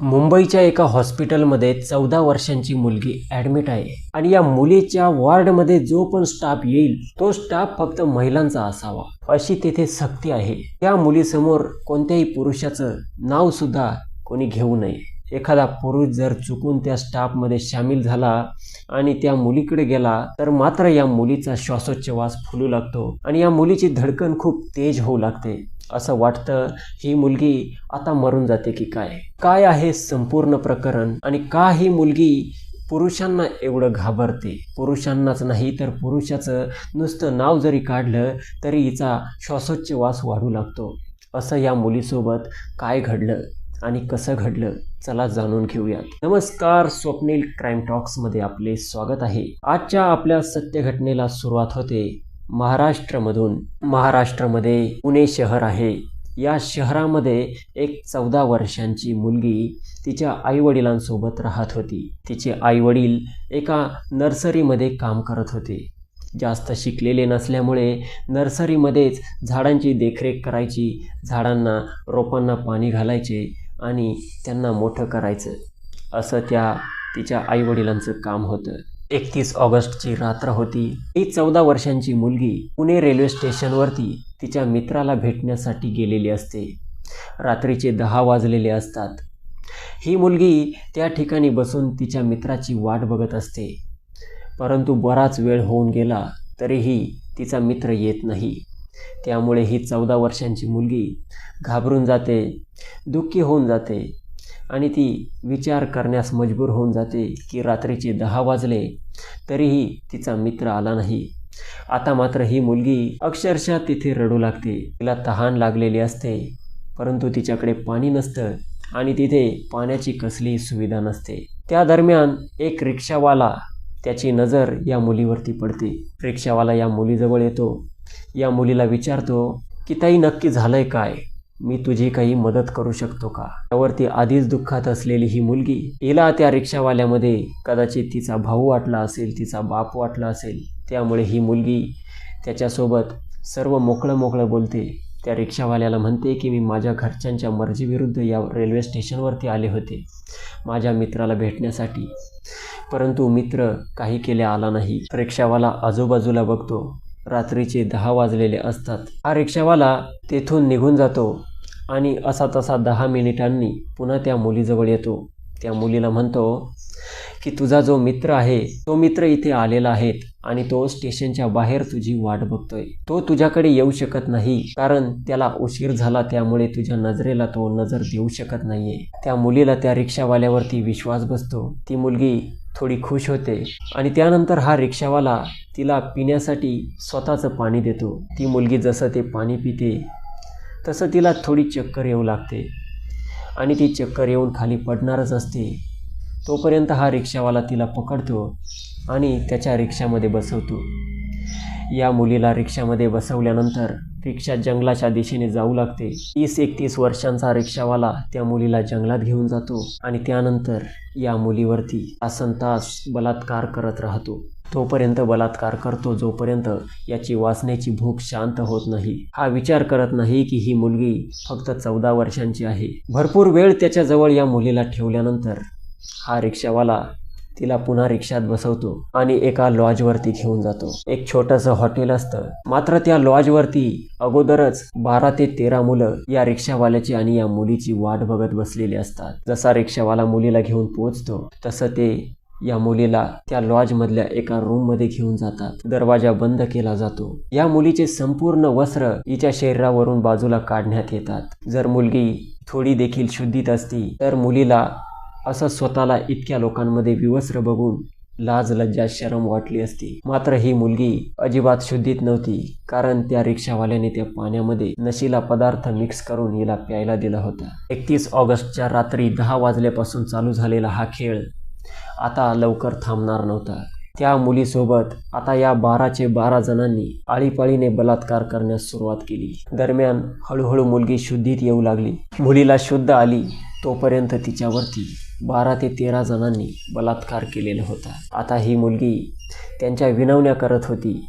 मुंबईच्या एका हॉस्पिटलमध्ये चौदा वर्षांची मुलगी ॲडमिट आहे. आणि या मुलीच्या वॉर्डमध्ये जो पण स्टाफ येईल तो स्टाफ फक्त महिलांचा असावा अशी तेथे सक्ती आहे. त्या मुलीसमोर कोणत्याही पुरुषाचं नाव सुद्धा कोणी घेऊ नये. एखादा पुरुष जर चुकून त्या स्टाफमध्ये सामील झाला आणि त्या मुलीकडे गेला तर मात्र या मुलीचा श्वासोच्छवास फुलू लागतो आणि या मुलीची धडकन खूप तेज होऊ लागते. असं वाटतं ही मुलगी आता मरून जाते की काय? काय आहे संपूर्ण प्रकरण? आणि का ही मुलगी पुरुषांना एवढं घाबरते? पुरुषांनाच नाही तर पुरुषाचं नुसतं नाव जरी काढलं तरी हिचा श्वासोच्छवास वाढू लागतो. असं या मुलीसोबत काय घडलं आणि कसं घडलं चला जाणून घेऊयात. नमस्कार स्वप्नील क्राईम टॉक्समध्ये आपले स्वागत आहे. आजच्या आपल्या सत्य घटनेला सुरुवात होते. महाराष्ट्रामधून महाराष्ट्रामध्ये पुणे शहर आहे. या शहरामध्ये एक चौदा वर्षांची मुलगी तिच्या आईवडिलांसोबत राहत होती. तिचे आईवडील एका नर्सरीमध्ये काम करत होते. जास्त शिकलेले नसल्यामुळे नर्सरीमध्येच झाडांची देखरेख करायची झाडांना रोपांना पाणी घालायचे आणि त्यांना मोठं करायचं. असं त्या तिच्या आईवडिलांचं काम होतं. एकतीस ऑगस्टची रात्र होती. ही चौदा वर्षांची मुलगी पुणे रेल्वे स्टेशनवरती तिच्या मित्राला भेटण्यासाठी गेलेली असते. रात्रीचे दहा वाजलेले असतात. ही मुलगी त्या ठिकाणी बसून तिच्या मित्राची वाट बघत असते. परंतु बराच वेळ होऊन गेला तरीही तिचा मित्र येत नाही. त्यामुळे ही चौदा वर्षांची मुलगी घाबरून जाते दुःखी होऊन जाते. आणि ती विचार करण्यास मजबूर होऊन जाते की रात्रीचे दहा वाजले तरीही तिचा मित्र आला नाही. आता मात्र ही मुलगी अक्षरशः तिथे रडू लागते. तिला तहान लागलेली असते परंतु तिच्याकडे पाणी नसतं आणि तिथे पाण्याची कसलीही सुविधा नसते. त्या दरम्यान एक रिक्षावाला त्याची नजर या मुलीवरती पडते. रिक्षावाला या मुलीजवळ येतो. या मुलीला विचारतो की ताई नक्की झालंय काय? मी तुझी काही मदत करू शकतो का? त्यावरती आधीच दुःखात असलेली ही मुलगी तिला त्या रिक्षावाल्यामध्ये कदाचित तिचा भाऊ वाटला असेल तिचा बाप वाटला असेल. त्यामुळे ही मुलगी त्याच्यासोबत सर्व मोकळं मोकळं बोलते. त्या रिक्षावाल्याला म्हणते की मी माझ्या घरच्यांच्या मर्जीविरुद्ध या रेल्वे स्टेशनवरती आले होते माझ्या मित्राला भेटण्यासाठी. परंतु मित्र काही केले आला नाही. रिक्षावाला आजूबाजूला बघतो. रात्रीचे दहा वाजलेले असतात. हा रिक्षावाला तेथून निघून जातो आणि असा तसा दहा मिनिटांनी पुन्हा त्या मुलीजवळ येतो. त्या मुलीला म्हणतो की तुझा जो मित्र आहे तो मित्र इथे आलेला आहे आणि तो स्टेशनच्या बाहेर तुझी वाट बघतोय. तो तुझ्याकडे येऊ शकत नाही कारण त्याला उशीर झाला त्यामुळे तुझ्या नजरेला तो नजर देऊ शकत नाहीये. त्या मुलीला त्या रिक्षावाल्यावरती विश्वास बसतो. ती मुलगी थोडी खुश होते आणि त्यानंतर हा रिक्षावाला तिला पिण्यासाठी स्वतःचं पाणी देतो. ती मुलगी जसं ते पाणी पिते तसं तिला थोडी चक्कर येऊ लागते आणि ती चक्कर येऊन खाली पडणारच असते. तोपर्यंत हा रिक्षावाला तिला पकडतो आणि त्याच्या रिक्षामध्ये बसवतो. या मुलीला रिक्षामध्ये बसवल्यानंतर रिक्षा जंगलाच्या दिशेने जाऊ लागते. तीस एकतीस वर्षांचा रिक्षावाला त्या मुलीला जंगलात घेऊन जातो आणि त्यानंतर या मुलीवरती तासन तास बलात्कार करत राहतो. तोपर्यंत बलात्कार करतो जोपर्यंत याची वाचण्याची भूक शांत होत नाही. हा विचार करत नाही की ही मुलगी फक्त चौदा वर्षांची आहे. भरपूर वेळ त्याच्याजवळ या मुलीला ठेवल्यानंतर हा रिक्षावाला तिला पुन्हा रिक्षात बसवतो आणि एका लॉजवरती घेऊन जातो. एक छोटंसं हॉटेल असतं. मात्र त्या लॉजवरती अगोदरच बारा ते तेरा मुलं या रिक्षावाल्याची आणि या मुलीची वाट बघत बसलेली असतात. जसा रिक्षावाला मुलीला घेऊन पोहोचतो तसं ते या मुलीला त्या लॉजमधल्या एका रूममध्ये घेऊन जातात. दरवाजा बंद केला जातो. या मुलीचे संपूर्ण वस्त्र हिच्या शरीरावरून बाजूला काढण्यात येतात. जर मुलगी थोडी देखील शुद्धीत असती तर मुलीला असं स्वतःला इतक्या लोकांमध्ये विवस्त्र बघून लाज लज्जा शरम वाटली असती. मात्र ही मुलगी अजिबात शुद्धीत नव्हती कारण त्या रिक्षावाल्याने त्या पाण्यामध्ये नशीला पदार्थ मिक्स करून हिला प्यायला दिला होता. एकतीस ऑगस्टच्या रात्री दहा वाजल्यापासून चालू झालेला हा खेळ आता लवकर थांबणार नव्हता. त्या मुलीसोबत आता या बाराचे बारा जणांनी आळीपाळीने बलात्कार करण्यास सुरुवात केली. दरम्यान हळूहळू मुलगी शुद्धीत येऊ लागली. मुलीला शुद्ध आली तोपर्यंत तिच्यावरती बारा ते तेरा जणांनी बलात्कार केलेला होता. आता ही मुलगी त्यांच्या विनवण्या करत होती.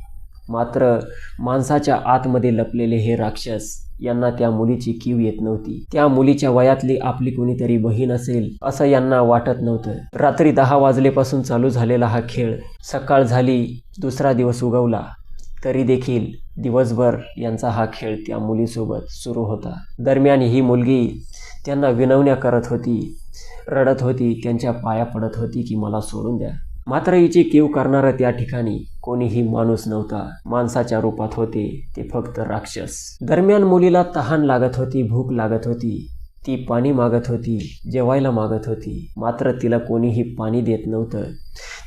मात्र माणसाच्या आतमध्ये लपलेले हे राक्षस यांना त्या मुलीची कीव येत नव्हती. त्या मुलीच्या वयातली आपली कुणीतरी बहीण असेल असं यांना वाटत नव्हतं. रात्री दहा वाजलेपासून चालू झालेला हा खेळ सकाळ झाली दुसरा दिवस उगवला. तरी देखील दिवसभर यांचा हा खेळ त्या मुलीसोबत सुरू होता. दरम्यान ही मुलगी त्यांना विनवण्या करत होती. रडत होती त्यांच्या पाया पडत होती की मला सोडून द्या. मात्र हिची कीव करणारं त्या ठिकाणी कोणीही माणूस नव्हता. माणसाच्या रूपात होते ते फक्त राक्षस. दरम्यान मुलीला तहान लागत होती भूक लागत होती. ती पाणी मागत होती जेवायला मागत होती. मात्र तिला कोणीही पाणी देत नव्हतं.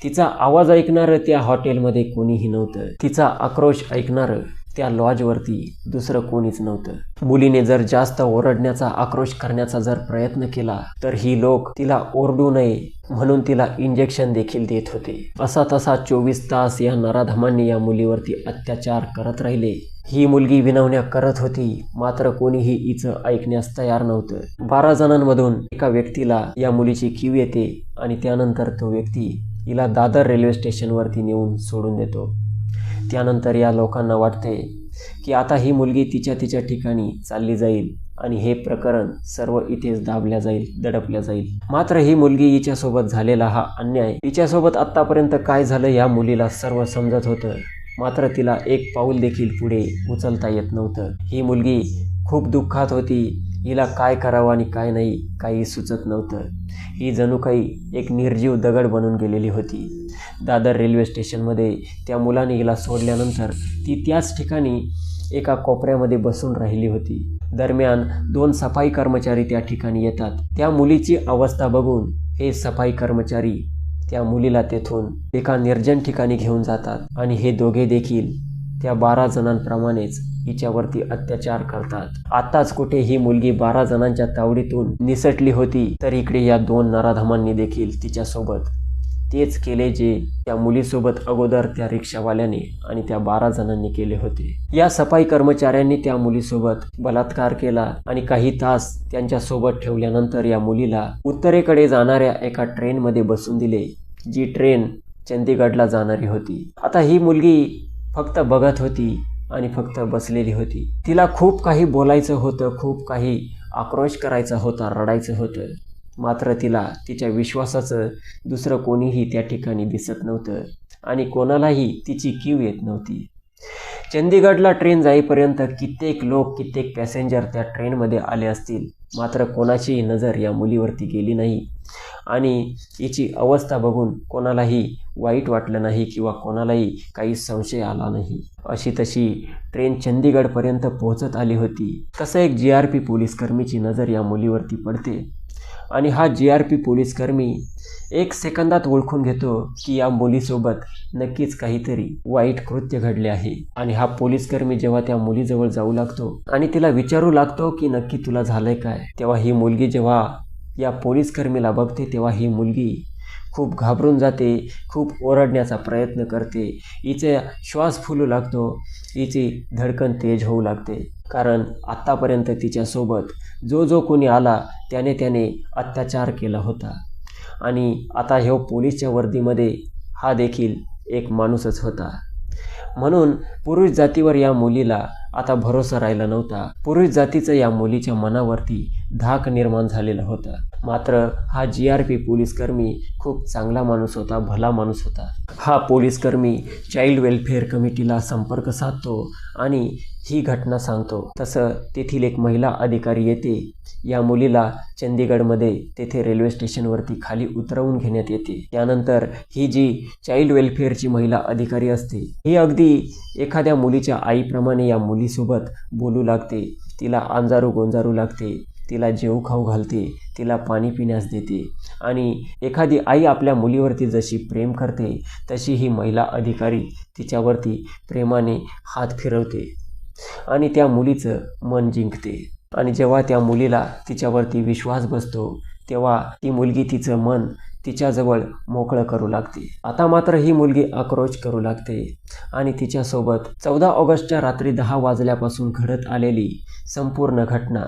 तिचा आवाज ऐकणारं त्या हॉटेलमध्ये कोणीही नव्हतं. तिचा आक्रोश ऐकणारं त्या लॉजवरती दुसरं कोणीच नव्हतं. मुलीने जर जास्त ओरडण्याचा आक्रोश करण्याचा जर प्रयत्न केला तर ही लोक तिला ओरडू नये म्हणून तिला इंजेक्शन देखील देत होते. असा तसा चोवीस तास या नराधमांनी या मुलीवरती अत्याचार करत राहिले. ही मुलगी विनवण्या करत होती मात्र कोणीही हिचं ऐकण्यास तयार नव्हतं. बारा जणांमधून एका व्यक्तीला या मुलीची कीव येते आणि त्यानंतर तो व्यक्ती हिला दादर रेल्वे स्टेशनवरती नेऊन सोडून देतो. त्यानंतर या लोकांना वाटते की आता ही मुलगी तिच्या तिच्या ठिकाणी चालली जाईल आणि हे प्रकरण सर्व इथेच दाबल्या जाईल दडपल्या जाईल. मात्र ही मुलगी हिच्यासोबत झालेला हा अन्याय. तिच्यासोबत आत्तापर्यंत काय झालं या मुलीला सर्व समजत होतं. मात्र तिला एक पाऊल देखील पुढे उचलता येत नव्हतं. ही मुलगी खूप दुःखात होती. हिला काय करावं आणि काय नाही काही सुचत नव्हतं. ही जणू काही एक निर्जीव दगड बनून गेलेली होती. दादर रेल्वे स्टेशनमध्ये त्या मुलाने हिला सोडल्यानंतर ती त्याच ठिकाणी एका कोपऱ्यामध्ये बसून राहिली होती. दरम्यान दोन सफाई कर्मचारी त्या ठिकाणी येतात. त्या मुलीची अवस्था बघून हे सफाई कर्मचारी त्या मुलीला तेथून एका निर्जन ठिकाणी घेऊन जातात आणि हे दोघे देखील त्या बारा जणांप्रमाणेच हिच्यावरती अत्याचार करतात. आताच कुठे ही मुलगी बारा जणांच्या तावडीतून निसटली होती तर इकडे या दोन नराधमांनी देखील तिच्यासोबत तेच केले जे त्या मुलीसोबत अगोदर त्या रिक्षावाल्याने आणि त्या बारा जणांनी केले होते. या सफाई कर्मचाऱ्यांनी त्या मुलीसोबत बलात्कार केला आणि काही तास त्यांच्यासोबत ठेवल्यानंतर या मुलीला उत्तरेकडे जाणाऱ्या एका ट्रेनमध्ये बसून दिले जी ट्रेन चंदीगडला जाणारी होती. आता ही मुलगी फक्त बघत होती आणि फक्त बसलेली होती. तिला खूप काही बोलायचं होतं खूप काही आक्रोश करायचा होता रडायचं होतं. मात्र तिला तिच्या विश्वासाचं दुसरं कोणीही त्या ठिकाणी दिसत नव्हतं आणि कोणालाही तिची कीव येत नव्हती. चंदीगडला ट्रेन जाईपर्यंत कित्येक लोक कित्येक पॅसेंजर त्या ट्रेनमध्ये आले असतील. मात्र कोणाचीही नजर या मुलीवरती गेली नाही. आणि हिची अवस्था बघून कोणालाही वाईट वाटलं नाही किंवा कोणालाही काही संशय आला नाही. अशी तशी ट्रेन चंदीगडपर्यंत पोहोचत आली होती. तसं एक जी आर पी पोलीसकर्मीची नजर या मुलीवरती पडते? आणि हा जी आर पी पोलीसकर्मी एक सेकंदात ओळखून घेतो की या मुलीसोबत नक्कीच काहीतरी वाईट कृत्य घडले आहे. आणि हा पोलीसकर्मी जेव्हा त्या मुलीजवळ जाऊ लागतो आणि तिला विचारू लागतो की नक्की तुला झालंय काय तेव्हा ही मुलगी जेव्हा या पोलीसकर्मीला बघते तेव्हा ही मुलगी खूप घाबरून जाते खूप ओरडण्याचा प्रयत्न करते. हिचा श्वास फुलू लागतो हिची धडकन तेज होऊ लागते. कारण आत्तापर्यंत तिच्यासोबत जो जो कोणी आला त्याने त्याने अत्याचार केला होता. आणि आता ह्यो पोलीसच्या वर्दीमध्ये हा देखील एक माणूसच होता. म्हणून पुरुष जातीवर या मुलीला आता भरोसा राहिला नव्हता. पुरुष जातीचं या मुलीच्या मनावरती धाक निर्माण झालेला होता. मात्र हा जी आर पी पोलीसकर्मी खूप चांगला माणूस होता भला माणूस होता. हा पोलीसकर्मी चाइल्ड वेलफेअर कमिटीला संपर्क साधतो आणि ही घटना सांगतो. तसं तेथील एक महिला अधिकारी येते. या मुलीला चंदीगडमध्ये तेथे रेल्वे स्टेशनवरती खाली उतरवून घेण्यात येते. त्यानंतर ही जी चाइल्ड वेलफेअरची महिला अधिकारी असते ही अगदी एखाद्या मुलीच्या आईप्रमाणे या मुलीसोबत बोलू लागते. तिला अंजारू गोंजारू लागते. तिला जेव खाऊ घालते. तिला पाणी पिण्यास देते. आणि एखादी आई आपल्या मुलीवरती जशी प्रेम करते तशी ही महिला अधिकारी तिच्यावरती प्रेमाने हात फिरवते. आणि त्या मुलीचं मन जिंकते. आणि जेव्हा त्या मुलीला तिच्यावरती विश्वास बसतो तेव्हा ती मुलगी तिचं मन तिच्याजवळ मोकळं करू लागते. आता मात्र ही मुलगी आक्रोश करू लागते. आणि तिच्यासोबत चौदा ऑगस्टच्या रात्री दहा वाजल्यापासून घडत आलेली संपूर्ण घटना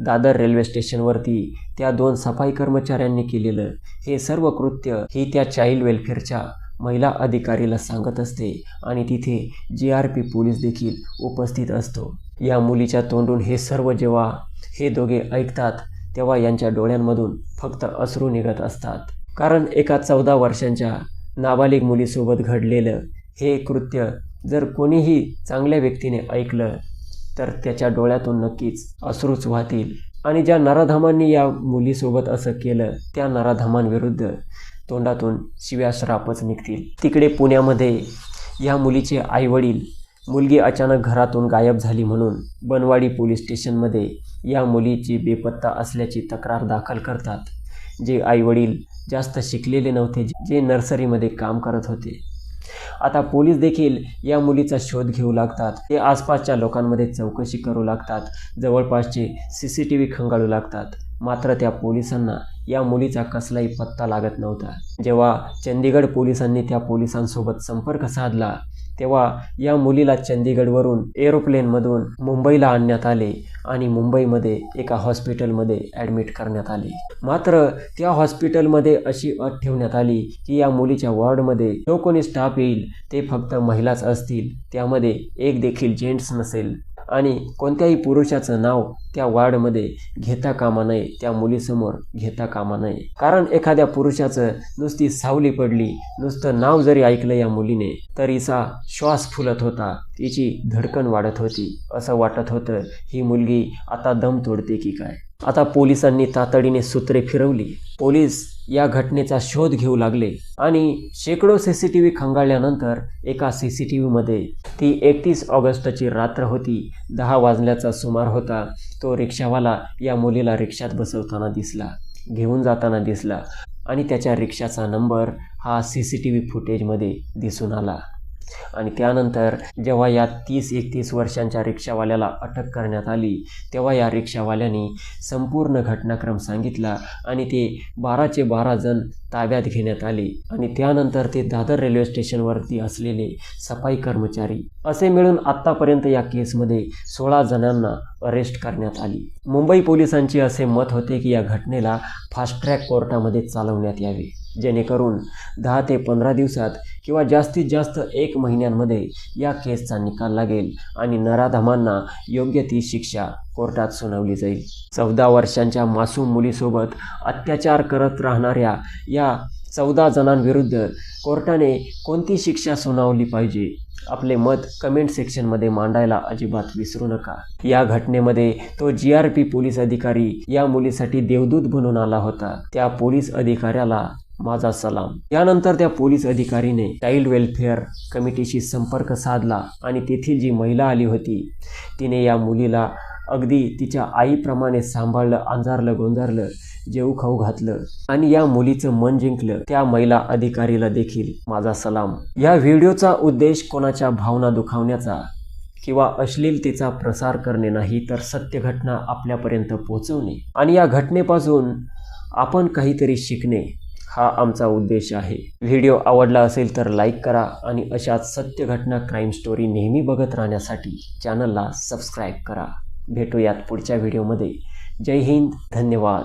दादर रेल्वे स्टेशनवरती त्या दोन सफाई कर्मचाऱ्यांनी केलेलं हे सर्व कृत्य ही त्या चाइल्ड वेलफेअरच्या महिला अधिकारीला सांगत असते आणि तिथे जी आर पी पोलीस देखील उपस्थित असतो. या मुलीच्या तोंडून हे सर्व जेव्हा हे दोघे ऐकतात तेव्हा यांच्या डोळ्यांमधून फक्त अश्रू निघत असतात. कारण एका चौदा वर्षांच्या नाबालिग मुलीसोबत घडलेलं हे कृत्य जर कोणीही चांगल्या व्यक्तीने ऐकलं तर त्याच्या डोळ्यातून नक्कीच अश्रूच वाहतील. आणि ज्या नराधामांनी या मुलीसोबत असं केलं त्या नराधामांविरुद्ध तोंडातून शिव्या श्रापच निघतील. तिकडे पुण्यामध्ये या मुलीचे आईवडील मुलगी अचानक घरातून गायब झाली म्हणून बनवाडी पोलीस स्टेशनमध्ये या मुलीची बेपत्ता असल्याची तक्रार दाखल करतात जे आईवडील जास्त शिकलेले नव्हते जे नर्सरीमध्ये काम करत होते. आता पोलीस देखील या मुलीचा शोध घेऊ लागतात. ते आसपासच्या लोकांमध्ये चौकशी करू लागतात. जवळपासचे सी सी टी व्ही खंगाळू लागतात. मात्र त्या पोलिसांना या मुलीचा कसलाही पत्ता लागत नव्हता. जेव्हा चंदीगड पोलिसांनी त्या पोलिसांसोबत संपर्क साधला तेव्हा या मुलीला चंदीगडवरून एरोप्लेनमधून मुंबईला आणण्यात आले आणि मुंबईमध्ये एका हॉस्पिटलमध्ये ॲडमिट करण्यात आले. मात्र त्या हॉस्पिटलमध्ये अशी अट ठेवण्यात आली की या मुलीच्या वॉर्डमध्ये जो कोणी स्टाफ येईल ते फक्त महिलाच असतील. त्यामध्ये एक देखील जेंट्स नसेल. आणि कोणत्याही पुरुषाचं नाव त्या वार्डमध्ये घेता कामा नये त्या मुलीसमोर घेता कामा नये. कारण एखाद्या पुरुषाचं नुसती सावली पडली नुसतं नाव जरी ऐकलं या मुलीने तरीचा श्वास फुलत होता तिची धडकन वाढत होती. असं वाटत होतं ही मुलगी आता दम तोडते की काय? आता पोलिसांनी तातडीने सूत्रे फिरवली. पोलीस या घटनेचा शोध घेऊ लागले आणि शेकडो सी सी टी व्ही खंगाळल्यानंतर एका सी सी टी व्हीमध्ये ती एकतीस ऑगस्टची रात्र होती. दहा वाजल्याचा सुमार होता. तो रिक्षावाला या मुलीला रिक्षात बसवताना दिसला घेऊन जाताना दिसला आणि त्याच्या रिक्षाचा नंबर हा सी सी टी व्ही फुटेजमध्ये दिसून आला. आणि त्यानंतर जेव्हा या तीस एकतीस वर्षांच्या रिक्षावाल्याला अटक करण्यात आली तेव्हा या रिक्षावाल्याने संपूर्ण घटनाक्रम सांगितला आणि ते बाराचे बारा जण ताब्यात घेण्यात आले आणि त्यानंतर ते दादर रेल्वे स्टेशनवरती असलेले सफाई कर्मचारी असे मिळून आत्तापर्यंत या केसमध्ये सोळा जणांना अरेस्ट करण्यात आली. मुंबई पोलिसांचे असे मत होते की या घटनेला फास्ट ट्रॅक कोर्टामध्ये चालवण्यात यावे. जेणेकरून दहा ते पंधरा दिवसात किंवा जास्तीत जास्त एक महिन्यांमध्ये या केसचा निकाल लागेल आणि नराधमांना योग्य ती शिक्षा कोर्टात सुनावली जाईल. चौदा वर्षांच्या मासूम मुलीसोबत अत्याचार करत राहणाऱ्या या चौदा जणांविरुद्ध कोर्टाने कोणती शिक्षा सुनावली पाहिजे? आपले मत कमेंट सेक्शनमध्ये मांडायला अजिबात विसरू नका. या घटनेमध्ये तो जी आर पी पोलीस अधिकारी या मुलीसाठी देवदूत बनून आला होता. त्या पोलीस अधिकाऱ्याला माझा सलाम. यानंतर त्या पोलीस अधिकारीने चाइल्ड वेलफेअर कमिटीशी संपर्क साधला आणि तेथील जी महिला आली होती तिने या मुलीला अगदी तिच्या आईप्रमाणे सांभाळलं अंजारलं गोंजारलं जेऊ खाऊ घातलं आणि या मुलीचं मन जिंकलं. त्या महिला अधिकारीला देखील माझा सलाम. या व्हिडिओचा उद्देश कोणाच्या भावना दुखावण्याचा किंवा अश्लीलतेचा प्रसार करणे नाही तर सत्य घटना आपल्यापर्यंत पोहोचवणे. आणि या घटनेपासून आपण काहीतरी शिकणे. हा आमचा उद्देश आहे. व्हिडिओ आवडला असेल तर लाईक करा आणि अशाच सत्य घटना क्राईम स्टोरी नेहमी बघत राहण्यासाठी चॅनलला सबस्क्राईब करा. भेटूयात पुढच्या व्हिडिओमध्ये जय हिंद धन्यवाद.